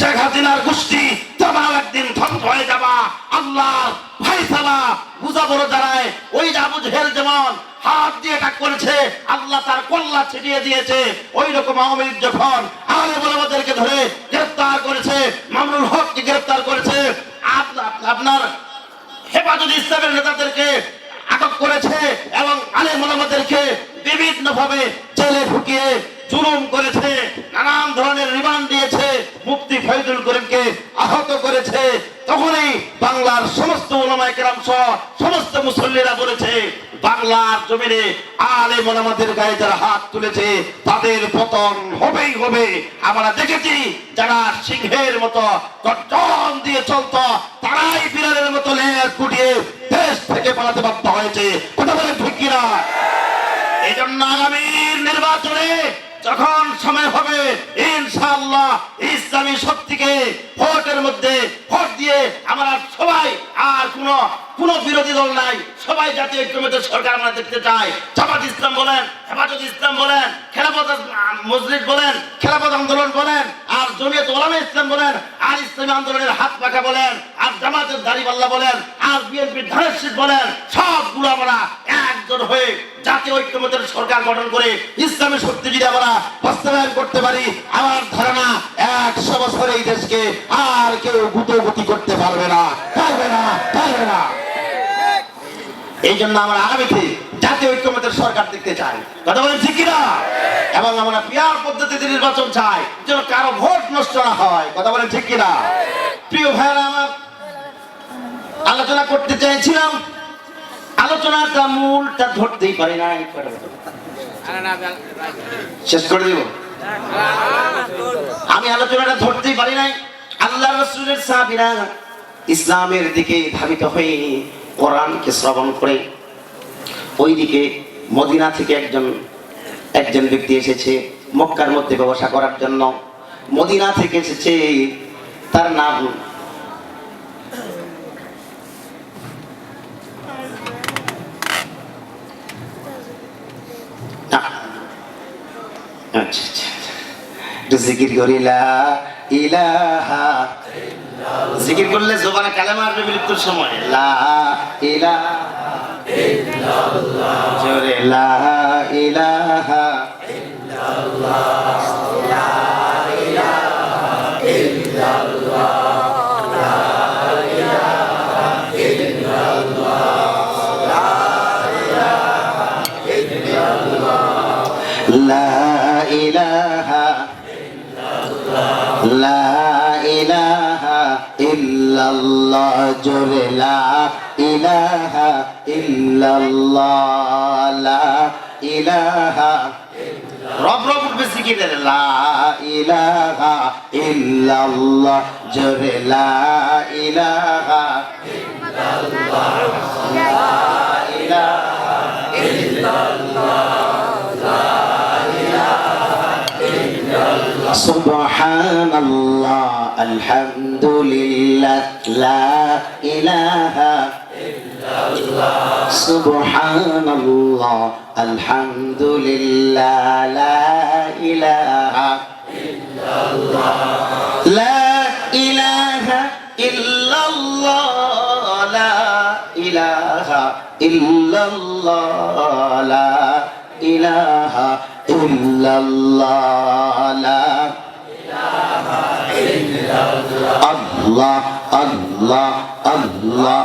শেখ হাসিনার গোষ্ঠী তোমার একদিন ধ্বংস হয়ে যাবা। আল্লাহ ভাইসালা বুঝা বড় দাঁড়ায় ওই আবু জেহেল যেমন হাত দিয়ে ডাক করেছে, আল্লাহ তার কল্লা ছিটিয়ে দিয়েছে। ওই রকম আওয়ামী যখন আলে বলাবাদেরকে ধরে গ্রেফতার করেছে মামুনুল হককে গ্রেফতার করেছে আপনার হেফাজত ইসলামের নেতাদেরকে আটক করেছে এবং আলে মোলামাদেরকে বিভিন্ন ভাবে জেলে ঢুকিয়ে জুলুম করেছে, নানান ধরনের রিমান্ড দিয়েছে, মুফতি ফৈজুল করিমকে আহত করেছে। তখনই বাংলার সমস্ত ওলামায়ে কেরাম সহ সমস্ত মুসল্লিরা বলেছে, বাংলার জমিনে আলে মোলামাদের গায়ে যারা হাত তুলেছে, তাদের পতন হবেই হবে। আমরা দেখেছি, যারা সিংহের মতো গর্জন দিয়ে চলতো, তারাই বিড়ালের মতো লেজ কুটিয়ে দেশ থেকে পালাতে বাধ্য হয়েছে। কথা বলে ঠিক কিনা? এই জন্য আগামী নির্বাচনে যখন সময় হবে, ইনশাআল্লাহ ইসলামী শক্তিকে ভোটের মধ্যে ভোট দিয়ে আমরা সবাই আর কোনো কোনো বিরোধী দল নাই, সবাই জাতীয় ঐক্যমত সরকার আমরা দেখতে চাই। জামাত ইসলাম বলেন, হেফাজত ইসলাম বলেন, খেলাফত মসজিদ বলেন, খেলাফত আন্দোলন বলেন জমিয়ত ওলামা ইসলাম বলেন, আর ইসলামী আন্দোলনের হাত পাখা বলেন, আর জামাতের দাড়িপাল্লা বলেন, আর বিএনপির ধানের বলেন, সবগুলো আমরা একজন হয়ে জাতীয় ঐক্যমতের সরকার গঠন করে ইসলামী শক্তি যদি আমরা বাস্তবায়ন করতে পারি। আমার ধারণা, একশো বছর এই দেশকে আর কেউ গুতোগুতি করতে পারবে না পারবে না পারবে না। এই জন্য আমরা আগামীতে জাতীয় ঐক্যমতের সরকার দেখতে চাই কথা বলেন ঠিক কিনা? এবং আমরা পিয়ার পদ্ধতিতে নির্বাচন চাই, যেন কারও ভোট নষ্ট না হয়। কথা বলেন ঠিক কিনা? প্রিয় ভাইরা আমার আলোচনা করতে চাইছিলাম। আলোচনাটা মূলটা ধরতেই পারি না শেষ করে দিব? আমি আলোচনাটা ধরতেই পারি নাই। আল্লাহ রসুলের সাহাবিরা ইসলামের দিকে ধাবিত হয়ে কোরআনকে শ্রবণ করে ওইদিকে মদিনা থেকে একজন একজন ব্যক্তি এসেছে মক্কার মধ্যে ব্যবসা করার জন্য। মদিনা থেকে এসেছে, তার নাম না। আচ্ছা আচ্ছা জিকির করলে জোবানে কালেমা আসবে মৃত্যুর সময়। লা ইলাহা জোরে লা ইলাহা لا إله لا إله إلا الله جل لا ইলাহা ইল্লাল্লাহ লা ইলাহা রব রব উঠবে জিকিরের লা ইলাহা ইল্লাল্লাহ জোরে লা ইলাহা سبحان الله الحمد لله لا إله سبحان الله الحمد لله لا إله لا إله إلا الله لا إله إلا الله لا إله إلا الله لا الله الله الله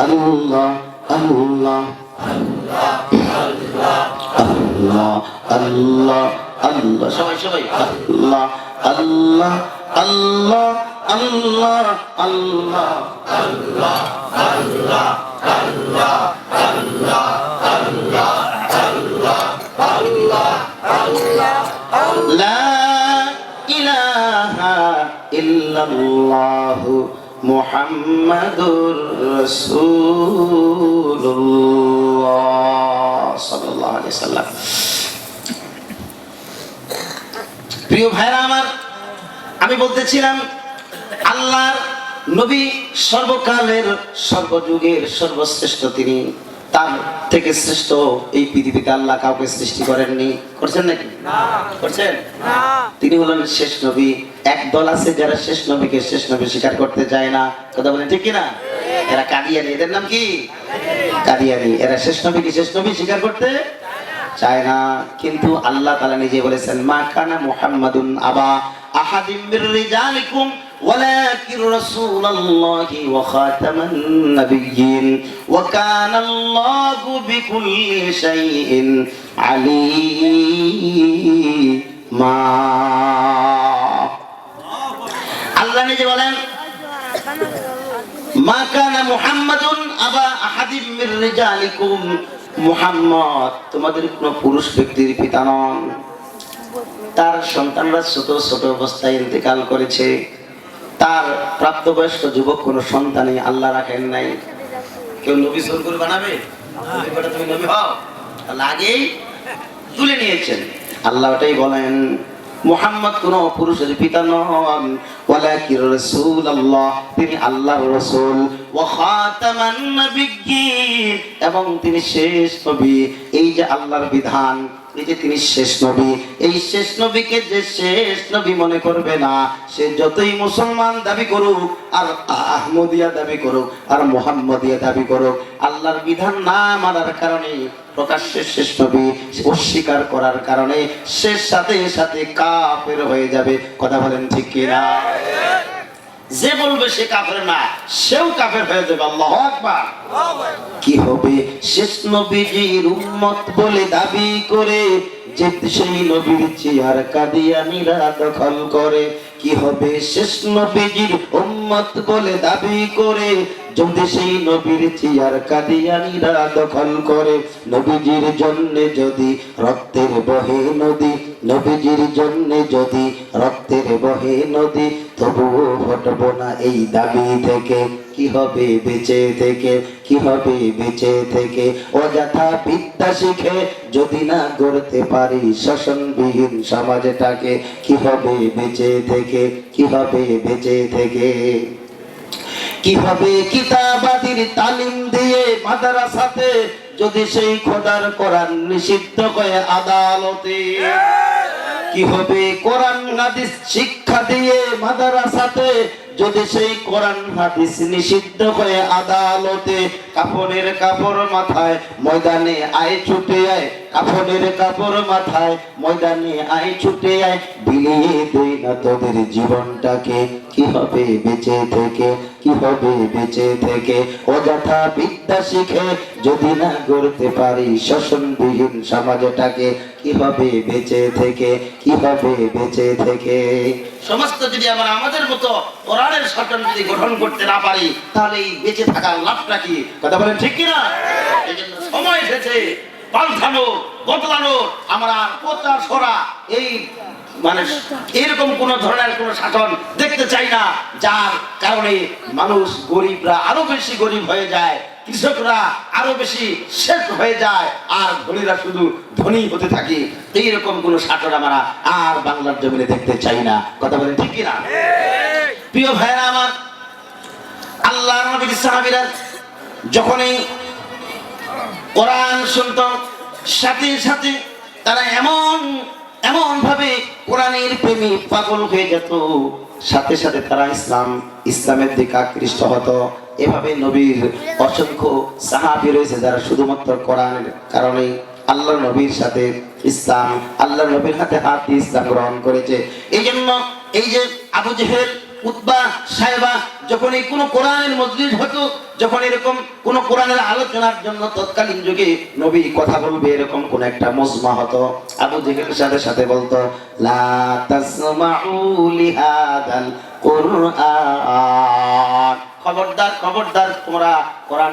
আল্লাহ আল্লাহ আল্লাহ আল্লাহ আল্লাহ সবাই সবাই আল্লাহ আল্লাহ আল্লাহ আল্লাহ আল্লাহ আল্লাহ আল্লাহ আল্লাহ আল্লাহ আল্লাহ আল্লাহ আল্লাহ আল্লাহ আল্লাহ লা ইলাহা ইল্লাল্লাহু আলাইহি সাল্লাম। প্রিয় ভাইরা আমার আমি বলতেছিলাম আল্লাহর নবী সর্বকালের সর্বযুগের সর্বশ্রেষ্ঠ তিনি। তার থেকে শ্রেষ্ঠ এই পৃথিবীতে আল্লাহ কাউকে সৃষ্টি করেননি। করছেন নাকি? করছেন? তিনি হলেন শেষ নবী। এক দল আছে যারা শেষ নবীকে শেষ নবী স্বীকার করতে চায় না কথা বলেন ঠিক কিনা এরা কাদিয়ানি এদের নাম কি কাদিয়ানি এরা শেষ নবীকে শেষ নবী স্বীকার করতে চায় না কিন্তু আল্লাহ তাআলা নিজে বলেছেন মা কানা মুহাম্মাদুন আবা আহাদিম মির রিজালিকুম ولكن رسول الله وخاتم النبيين وكان الله بكل شيء عليما আল্লাহ নিজে বলেন মা কানা মুহাম্মাদুন আবা আহাদিম মির রিজালিকুম মুহাম্মদ। তোমাদের কোন পুরুষ ব্যক্তির পিতা নন। তার সন্তানরা ছোট ছোট অবস্থায় ইন্তেকাল করেছে। তার প্রাপ্তবয়স্ক যুবক কোন সন্তানই আল্লাহ রাখেন নাই। কেউ নবী জোর করে বানাবে? তুমি নবী হও। আগেই তুলে নিয়েছেন। আল্লাহ ওটাই বলেন মুহাম্মদ কোন পুরুষের পিতা নন, ওয়ালাকির তিনি আল্লাহর রাসূল। ওয়া খাতামান নাবিয়্যিন, এবং তিনি শেষ নবী। এই যে আল্লাহর বিধান, এই যে তিনি শেষ নবী। এই শেষ নবীকে যে শেষ নবী মনে করবে না, সে যতই মুসলমান দাবি করুক, আর আহমদিয়া দাবি করুক, আর মোহাম্মদিয়া দাবি করুক, আল্লাহর বিধান না মানার কারণে প্রকাশ্যে শেষ নবী অস্বীকার করার কারণে সে সাথে সাথে কাফের হয়ে যাবে। কথা বলেন ঠিক কিনা? যে বলবে সে কাফের না, সেও কাফের হয়ে যাবে। আল্লাহ আকবার। কি হবে? শেষ নবীজির উম্মত বলে দাবি করে যে সেই নবীর চেয়ার কাদিয়ানিরা দখল করে। কি হবে? শেষ নবীজির উম্মত বলে দাবি করে যদি সেই নবীর চেয়ার কাদিয়ানিরা দখল করে। নবীজির জন্য যদি রক্তের বহে নদী, নবীজির জন্য যদি রক্তের বহে নদী, তবুও হটবো না এই দাবি থেকে। কি হবে বেঁচে থেকে? কি হবে বেঁচে থেকে? অযথা বিদ্যা শিখে যদি না গড়তে পারি শাসনবিহীন সমাজটাকে, কি হবে বেঁচে থেকে? কি হবে বেঁচে থেকে? কি হবে কিতাবাদির তালিম দিয়ে মাদ্রাসাতে যদি সেই খোদার কোরআন নিষিদ্ধ করে আদালতে? কি হবে? কোরআন হাদিস শিক্ষা দিয়ে মাদ্রাসাতে যদি সেই কোরআন হাদিস নিষিদ্ধ করে আদালতে? কাপড়ের কাপড় মাথায় ময়দানে আয় ছুটে আয় কাপড়ের কাপড় মাথায় ময়দানে আয় ছুটে আয়, বিলিয়ে দেই না তোদের জীবনটাকে। কি হবে বেঁচে থেকে কি হবে বেঁচে থেকে? অযথা বিদ্যা শিখে যদি না গড়তে পারি শোষণবিহীন সমাজটাকে কি হবে বেঁচে থেকে কি হবে বেঁচে থেকে? সমস্ত যদি আমরা আমাদের মতো কোরআনের শাসন যদি গঠন করতে না পারি, তাহলে এই বেঁচে থাকার লাভটা কি? কথা বলেন ঠিক কি না সময় এসেছে, পাল্টানো, বদলানো, আমরা প্রচার সরা এই মানে এরকম কোন ধরনের কোন শাসন দেখতে চাই না, যার কারণে মানুষ গরিবরা আরও বেশি গরিব হয়ে যায়, কৃষকরা আরও বেশি শেষ হয়ে যায়, আর ধনীরা শুধু ধনী হতে থাকে। এইরকম কোন শাসন আমরা আর বাংলার জমিনে দেখতে চাই না। কথা বলেন ঠিক কিনা? প্রিয় ভাইরা আমার, আল্লাহ নবীর সাহাবীরা যখনই কোরআন শুনত, সাথে সাথে তারা এমন এমন ভাবে কোরআনের প্রেমী পাগল হয়ে যেত। সাথে সাথে তারা ইসলাম, ইসলামের দিকে আকৃষ্ট হতো। এভাবে নবীর অসংখ্য সাহাবি রয়েছে যারা শুধুমাত্র কোরআনের কারণে আল্লাহ নবীর সাথে ইসলাম, আল্লাহ নবীর হাতে হাত ইসলাম গ্রহণ করেছে। এই জন্য এই যে আবু জেহেল উতবা সাহেবা যখন এই কোনো কোরআনের মজলিস হতো, যখন এরকম কোন কোরআনের আলোচনার জন্য তৎকালীন যুগে নবী কথা বলবে, এরকম কোন একটা মজমা হতো। আবু জেহেলের সাথে সাথে বলতো, লা তাসমাউ লিহাদাল কুরআন। খবরদার খবরদার, তোমরা কোরআন